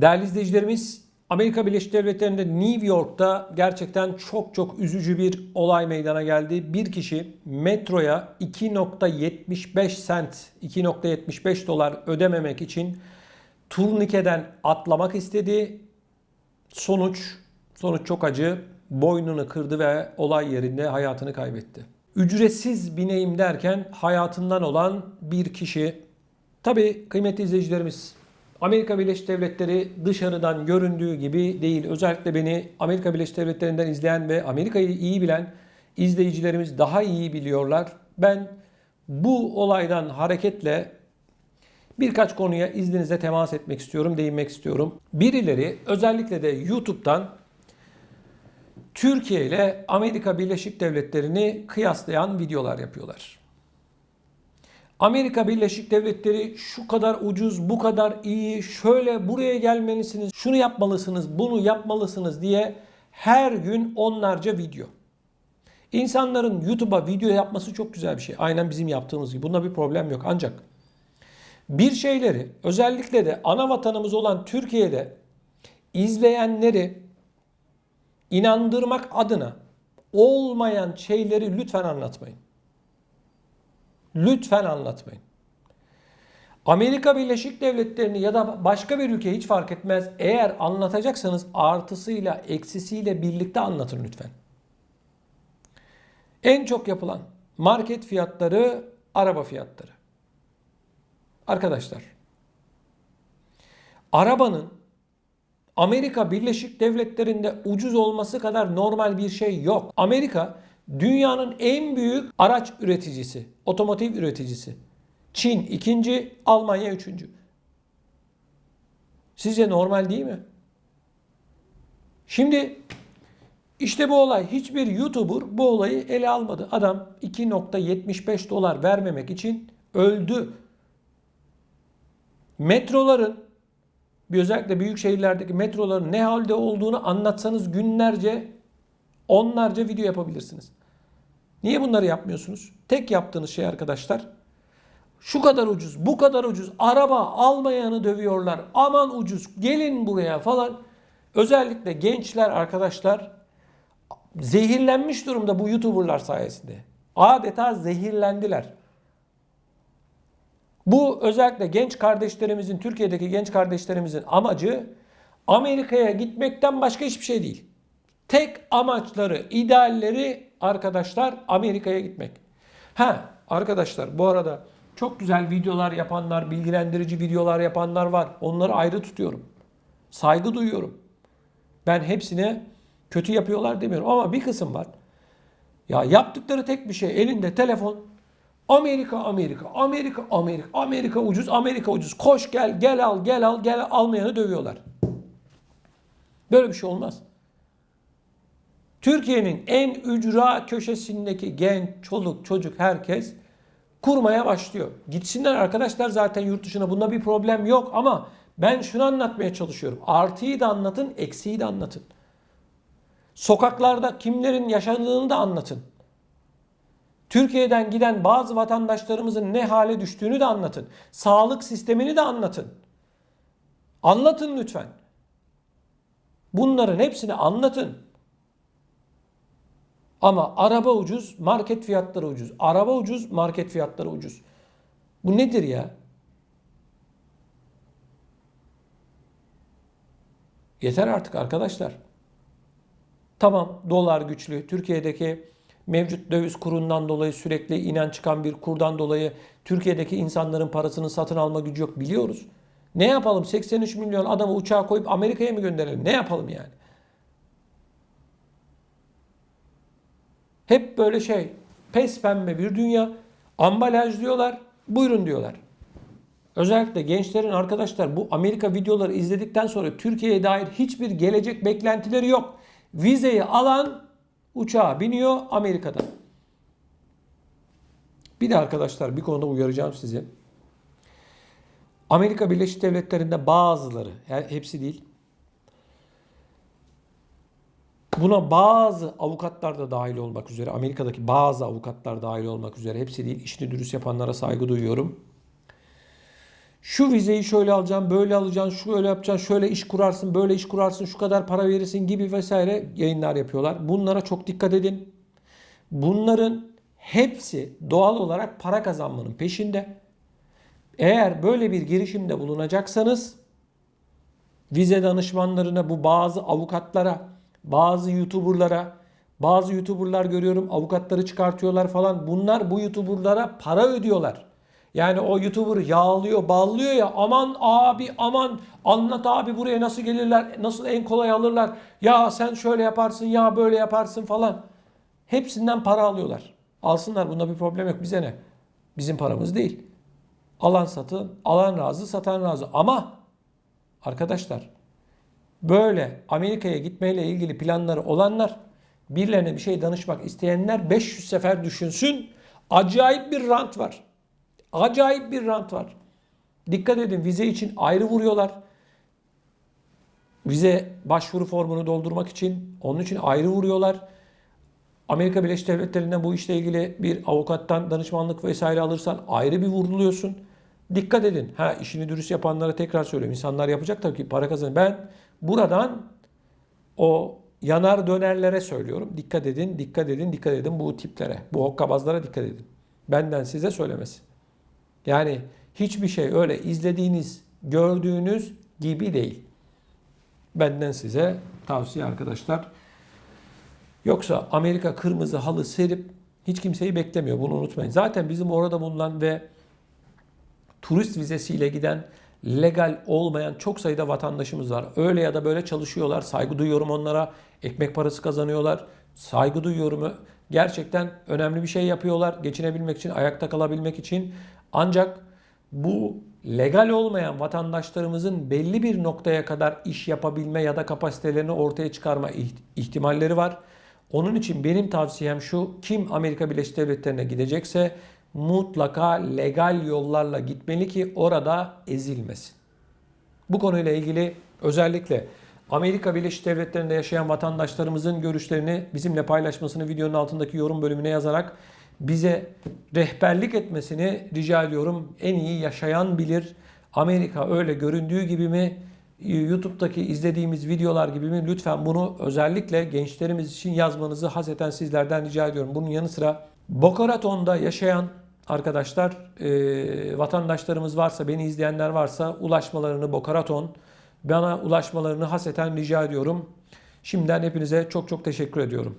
Değerli izleyicilerimiz, Amerika Birleşik Devletleri'nde New York'ta gerçekten çok çok üzücü bir olay meydana geldi. Bir kişi metroya 2.75 sent, 2.75 dolar ödememek için turnikeden atlamak istedi. Sonuç, sonuç çok acı. Boynunu kırdı ve olay yerinde hayatını kaybetti. Ücretsiz bineyim derken hayatından olan bir kişi. Tabii kıymetli izleyicilerimiz Amerika Birleşik Devletleri dışarıdan göründüğü gibi değil. Özellikle beni Amerika Birleşik Devletleri'nden izleyen ve Amerika'yı iyi bilen izleyicilerimiz daha iyi biliyorlar. Ben bu olaydan hareketle birkaç konuya izninizle temas etmek istiyorum, değinmek istiyorum. Birileri özellikle de YouTube'dan Türkiye ile Amerika Birleşik Devletleri'ni kıyaslayan videolar yapıyorlar. Amerika Birleşik Devletleri şu kadar ucuz, bu kadar iyi, şöyle buraya gelmelisiniz, şunu yapmalısınız, bunu yapmalısınız diye her gün onlarca video. İnsanların YouTube'a video yapması çok güzel bir şey. Aynen bizim yaptığımız gibi. Bunda bir problem yok. Ancak bir şeyleri özellikle de ana vatanımız olan Türkiye'de izleyenleri inandırmak adına olmayan şeyleri lütfen anlatmayın. Lütfen anlatmayın. Amerika Birleşik Devletleri'ni ya da başka bir ülke hiç fark etmez. Eğer anlatacaksanız artısıyla eksisiyle birlikte anlatın lütfen. En çok yapılan market fiyatları, araba fiyatları. Arkadaşlar, arabanın Amerika Birleşik Devletleri'nde ucuz olması kadar normal bir şey yok. Amerika dünyanın en büyük araç üreticisi, otomotiv üreticisi. Çin ikinci, Almanya üçüncü. Sizce normal değil mi? Şimdi işte bu olay hiçbir YouTuber bu olayı ele almadı. Adam 2.75 dolar vermemek için öldü. Metroların özellikle büyük şehirlerdeki metroların ne halde olduğunu anlatsanız günlerce, onlarca video yapabilirsiniz. Niye bunları yapmıyorsunuz? Tek yaptığınız şey arkadaşlar şu kadar ucuz, bu kadar ucuz, araba almayanı dövüyorlar, aman ucuz, gelin buraya falan. Özellikle gençler arkadaşlar zehirlenmiş durumda bu YouTuber'lar sayesinde. Adeta zehirlendiler. Bu özellikle genç kardeşlerimizin, Türkiye'deki genç kardeşlerimizin amacı Amerika'ya gitmekten başka hiçbir şey değil. Tek amaçları, idealleri arkadaşlar Amerika'ya gitmek. Ha arkadaşlar bu arada çok güzel videolar yapanlar, bilgilendirici videolar yapanlar var. Onları ayrı tutuyorum. Saygı duyuyorum. Ben hepsine kötü yapıyorlar demiyorum ama bir kısım var. Ya yaptıkları tek bir şey elinde telefon. Amerika, Amerika, Amerika, Amerika, Amerika ucuz, Amerika ucuz. Koş gel, gel al, gel al, gel almayanı dövüyorlar. Böyle bir şey olmaz. Türkiye'nin en ücra köşesindeki genç, çoluk, çocuk herkes kurmaya başlıyor. Gitsinler arkadaşlar zaten yurt dışına bunda bir problem yok ama ben şunu anlatmaya çalışıyorum. Artıyı da anlatın, eksiği de anlatın. Sokaklarda kimlerin yaşadığını da anlatın. Türkiye'den giden bazı vatandaşlarımızın ne hale düştüğünü de anlatın. Sağlık sistemini de anlatın. Anlatın lütfen. Bunların hepsini anlatın. Ama araba ucuz, market fiyatları ucuz. Araba ucuz, market fiyatları ucuz. Bu nedir ya? Yeter artık arkadaşlar. Tamam dolar güçlü. Türkiye'deki mevcut döviz kurundan dolayı sürekli inen çıkan bir kurdan dolayı Türkiye'deki insanların parasını satın alma gücü yok biliyoruz. Ne yapalım 83 milyon adamı uçağa koyup Amerika'ya mı gönderelim? Ne yapalım yani? Hep böyle şey pes pembe bir dünya. Ambalaj diyorlar. Buyurun diyorlar. Özellikle gençlerin arkadaşlar bu Amerika videoları izledikten sonra Türkiye'ye dair hiçbir gelecek beklentileri yok. Vizeyi alan uçağa biniyor Amerika'da. Bir de arkadaşlar bir konuda uyaracağım sizi. Amerika Birleşik Devletleri'nde bazıları, yani hepsi değil, Buna bazı avukatlar da dahil olmak üzere, Amerika'daki bazı avukatlar dahil olmak üzere, hepsi değil, işini dürüst yapanlara saygı duyuyorum. Şu vizeyi şöyle alacaksın, böyle alacaksın, şu öyle yapacaksın, şöyle iş kurarsın, böyle iş kurarsın, şu kadar para verirsin gibi vesaire yayınlar yapıyorlar. Bunlara çok dikkat edin. Bunların hepsi doğal olarak para kazanmanın peşinde. Eğer böyle bir girişimde bulunacaksanız vize danışmanlarına, bu bazı avukatlara, bazı YouTuber'lara, bazı YouTuber'lar görüyorum avukatları çıkartıyorlar falan. Bunlar bu YouTuber'lara para ödüyorlar. Yani o YouTuber yağlıyor, ballıyor ya aman abi aman anlat abi buraya nasıl gelirler, nasıl en kolay alırlar. Ya sen şöyle yaparsın ya böyle yaparsın falan. Hepsinden para alıyorlar. Alsınlar bunda bir problem yok bize ne? Bizim paramız değil. Alan satın, alan razı, satan razı. Ama arkadaşlar böyle Amerika'ya gitmeyle ilgili planları olanlar, birilerine bir şey danışmak isteyenler 500 sefer düşünsün. Acayip bir rant var. Acayip bir rant var. Dikkat edin vize için ayrı vuruyorlar. Vize başvuru formunu doldurmak için onun için ayrı vuruyorlar. Amerika Birleşik Devletleri'nden bu işle ilgili bir avukattan danışmanlık vesaire alırsan ayrı bir vuruluyorsun. Dikkat edin. Ha işini dürüst yapanlara tekrar söylüyorum. İnsanlar yapacak tabii ki para kazanır. Ben buradan o yanar dönerlere söylüyorum. Dikkat edin, dikkat edin, dikkat edin bu tiplere. Bu hokkabazlara dikkat edin. Benden size söylemesi. Yani hiçbir şey öyle izlediğiniz, gördüğünüz gibi değil. Benden size tavsiye arkadaşlar. Yoksa Amerika kırmızı halı serip hiç kimseyi beklemiyor. Bunu unutmayın. Zaten bizim orada bulunan ve turist vizesiyle giden legal olmayan çok sayıda vatandaşımız var. Öyle ya da böyle çalışıyorlar. Saygı duyuyorum onlara. Ekmek parası kazanıyorlar. Saygı duyuyorum. Gerçekten önemli bir şey yapıyorlar. Geçinebilmek için, ayakta kalabilmek için. Ancak bu legal olmayan vatandaşlarımızın belli bir noktaya kadar iş yapabilme ya da kapasitelerini ortaya çıkarma iht- ihtimalleri var. Onun için benim tavsiyem şu. Kim Amerika Birleşik Devletleri'ne gidecekse mutlaka legal yollarla gitmeli ki orada ezilmesin. Bu konuyla ilgili özellikle Amerika Birleşik Devletleri'nde yaşayan vatandaşlarımızın görüşlerini bizimle paylaşmasını videonun altındaki yorum bölümüne yazarak bize rehberlik etmesini rica ediyorum. En iyi yaşayan bilir. Amerika öyle göründüğü gibi mi? YouTube'daki izlediğimiz videolar gibi mi? Lütfen bunu özellikle gençlerimiz için yazmanızı haseten sizlerden rica ediyorum. Bunun yanı sıra Boca Raton'da yaşayan arkadaşlar, e, vatandaşlarımız varsa, beni izleyenler varsa ulaşmalarını Boca Raton bana ulaşmalarını haseten rica ediyorum. Şimdiden hepinize çok çok teşekkür ediyorum.